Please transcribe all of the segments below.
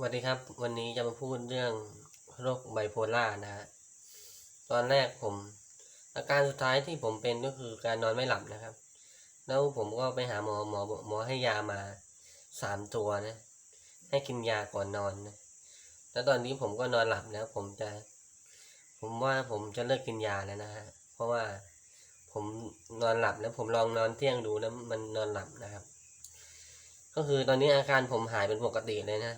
สวัสดีครับ วันนี้จะมาพูดเรื่องโรคไบโพล่านะฮะตอนแรกผม อาการสุดท้ายที่ผมเป็นก็คือการนอนไม่หลับนะครับ แล้วผมก็ไปหาหมอหมอหมอให้ยามาสามตัวนะ ให้กินยาก่อนนอนนะแล้วตอนนี้ผมก็นอนหลับแล้ว ผมจะ ผมว่าผมจะเลิกกินยาแล้วนะฮะเพราะว่าผมนอนหลับแล้วผมลองนอนเที่ยงดูแล้วมันนอนหลับนะครับ ก็คือตอนนี้อาการผมหายเป็นปกติเลยนะ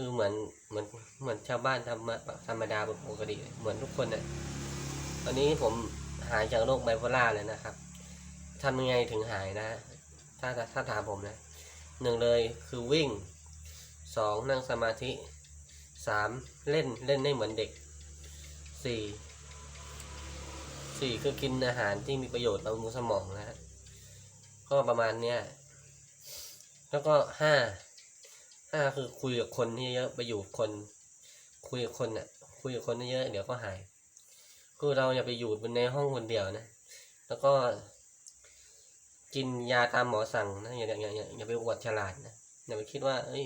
คือเหมือนเหมือนเหมือนชาวบ้านธรรมดาธรรมดาปกติเหมือนทุกคนเนี่ยตอนนี้ผมหายจากโรคไบโพล่าเลยนะครับทำยังไงถึงหายนะ ถ้าถ้าถามผมนะหนึ่งเลยคือวิ่งสองนั่งสมาธิสามเล่นเล่นได้เหมือนเด็กสี่สี่คือกินอาหารที่มีประโยชน์ต่อมือสมองนะฮะก็ประมาณเนี้ยแล้วก็ห้า ห้าคือคุยกับคนที่เยอะไปอยู่คน คุยกับคนน่ะ คุยกับคนเยอะเดี๋ยวก็หาย คือเราอย่าไปอยู่ในห้องคนเดียวนะ แล้วก็กินยาตามหมอสั่งนะอย่าอย่าอย่าอย่าไปอวดฉลาดนะอย่าไปคิดว่า เอ้ย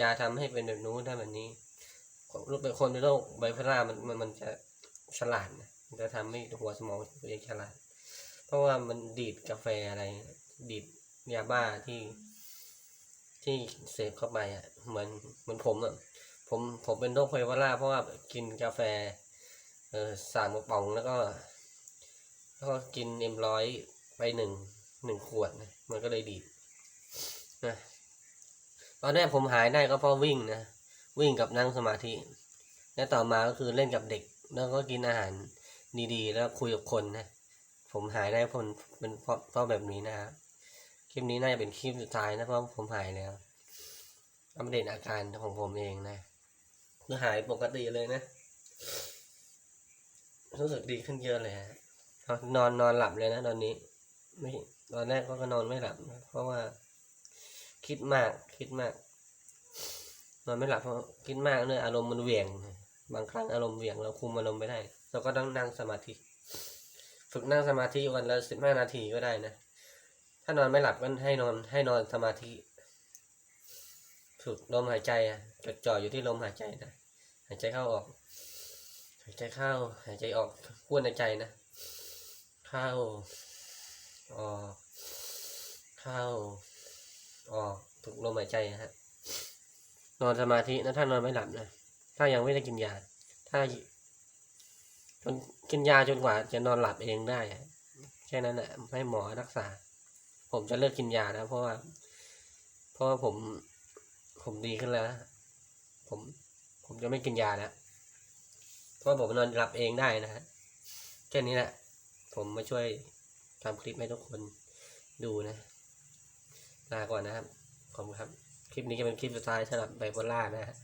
ยาทำให้เป็นแบบนู้นได้แบบนี้รูปเป็นคนเป็นโรคไบโพล่ามันมันมันจะฉลาดนะมันจะทำให้หัวสมองตัวเองฉลาด เพราะว่ามันดีดกาแฟอะไร ดีดยาบ้าที่ ที่เสพเข้าไปอะเหมือนเหมือนผมอะผมผมเป็นโรคไบโพล่าเพราะว่ากินกาแฟเออสามกระป๋องแล้วก็ แล้วก็กินเอ็มร้อยไปหนึ่งหนึ่งขวดนะมันก็เลยดีดนะตอนแรกผมหายได้ก็เพราะวิ่งนะวิ่งกับนั่งสมาธิ และต่อมาก็คือเล่นกับเด็ก แล้วก็กินอาหารดีๆ แล้วคุยกับคนนะผมหายได้ผลเป็นเพราะเพราะแบบนี้นะครับ คลิปนี้น่าจะเป็นคลิปสุดท้ายนะเพราะผมหายแล้วอัปเดตอาการของผมเองนะคือหายปกติเลยนะรู้สึกดีขึ้นเยอะเลยฮะนอนนอนหลับเลยนะตอนนี้ ไม่ตอนแรกก็นอนไม่หลับนะเพราะว่า คิดมากคิดมาก นอนไม่หลับเพราะคิดมากเนี่ยอารมณ์มันเหวี่ยง บางครั้งอารมณ์เหวี่ยงเราคุมอารมณ์ไม่ได้ เราก็ต้องนั่งสมาธิ ฝึกนั่งสมาธิวันละสิบห้านาทีก็ได้นะ ถ้านอนไม่หลับก็ให้นอนให้นอนสมาธิฝึกลมหายใจอะจดจ่ออยู่ที่ลมหายใจนะหายใจเข้าออก หายใจเข้า หายใจออกพูดในใจนะ เข้า ออก เข้า ออกฝึกลมหายใจฮะนอนสมาธินะถ้านอนไม่หลับนะถ้ายังไม่ได้กินยา ถ้าจนกินยาจนกว่าจะนอนหลับเองได้แค่นั้นแหละให้หมอรักษา ผมจะเลิกกินยาแล้วเพราะว่า เพราะว่าผม ผมดีขึ้นแล้วนะผม ผมจะไม่กินยาแล้วเพราะผมนอนหลับเองได้นะฮะแค่นี้แหละ ผมมาช่วยทำคลิปให้ทุกคนดูนะลาก่อนนะครับ ขอบคุณครับ คลิปนี้จะเป็นคลิปสุดท้ายสำหรับไบโพล่านะฮะ